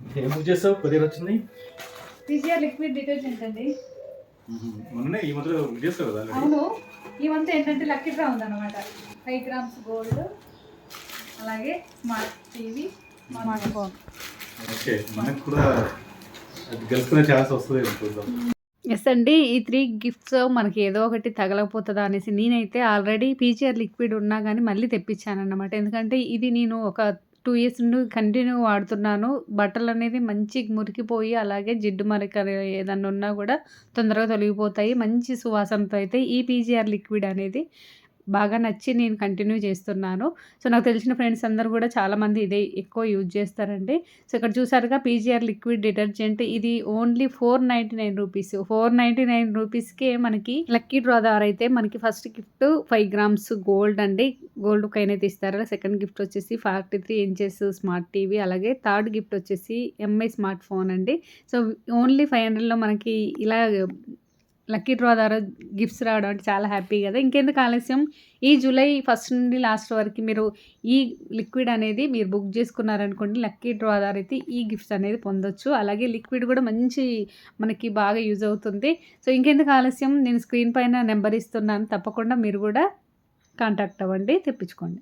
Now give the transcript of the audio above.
ఏం బుక్ చేస్తావు కొరియర్ వచ్చింది. పీసీఆర్ లిక్విడ్ డిటర్జెంట్ అండి మొన్ననే ఈ మధ్యలో బుక్ చేస్తావు కదా? అవును. ఈ మంత్ ఏంటంటే లక్కీ డ్రా ఉందన్నమాట. ఫైవ్ గ్రామ్స్ గోల్డ్ అలాగే smart TV smart phone. Okay. మనకు కూడా అది గెలుచుకునే ఛాన్స్ వస్తుంది చూద్దాం. ఎస్ అండి ఈ త్రీ గిఫ్ట్స్ మనకి ఏదో ఒకటి తగలకపోతుందా అనేసి నేనైతే ఆల్రెడీ పీచర్ లిక్విడ్ ఉన్నా కానీ మళ్ళీ తెప్పించాను అన్నమాట ఎందుకంటే ఇది నేను ఒక టూ ఇయర్స్ నుండి కంటిన్యూ వాడుతున్నాను. బట్టలు అనేది మంచి మురికిపోయి అలాగే జిడ్డు మరక ఏదన్నా ఉన్నా కూడా తొందరగా తొలగిపోతాయి. మంచి సువాసనతో అయితే ఈ పీజీఆర్ లిక్విడ్ అనేది బాగా నచ్చి నేను కంటిన్యూ చేస్తున్నాను. సో నాకు తెలిసిన ఫ్రెండ్స్ అందరూ కూడా చాలామంది ఇదే ఎక్కువ యూజ్ చేస్తారండి. సో ఇక్కడ చూసారుగా పీజీఆర్ లిక్విడ్ డిటర్జెంట్. ఇది only four ninety nine rupees. Four ninety nine రూపీస్కే మనకి లక్కీ డ్రా ద్వారా అయితే మనకి first gift five grams gold అండి. గోల్డ్ కైన్ అయితే ఇస్తారు. సెకండ్ గిఫ్ట్ వచ్చేసి forty three inches smart TV. అలాగే థర్డ్ గిఫ్ట్ వచ్చేసి ఎంఐ స్మార్ట్ ఫోన్ అండి. సో ఓన్లీ ఫైవ్ హండ్రెడ్లో మనకి ఇలా లక్కీ డ్రా ద్వారా గిఫ్ట్స్ రావడం అంటే చాలా హ్యాపీ కదా. ఇంకెందుకు ఆలస్యం? ఈ జూలై ఫస్ట్ నుండి లాస్ట్ వరకు మీరు ఈ లిక్విడ్ అనేది మీరు బుక్ చేసుకున్నారనుకోండి లక్కీ డ్రా ద్వారా అయితే ఈ గిఫ్ట్స్ అనేది పొందొచ్చు. అలాగే లిక్విడ్ కూడా మంచి మనకి బాగా యూజ్ అవుతుంది. సో ఇంకెందుకు ఆలస్యం? నేను స్క్రీన్ పైన నెంబర్ ఇస్తున్నాను. తప్పకుండా మీరు కూడా కాంటాక్ట్ అవ్వండి తెప్పించుకోండి.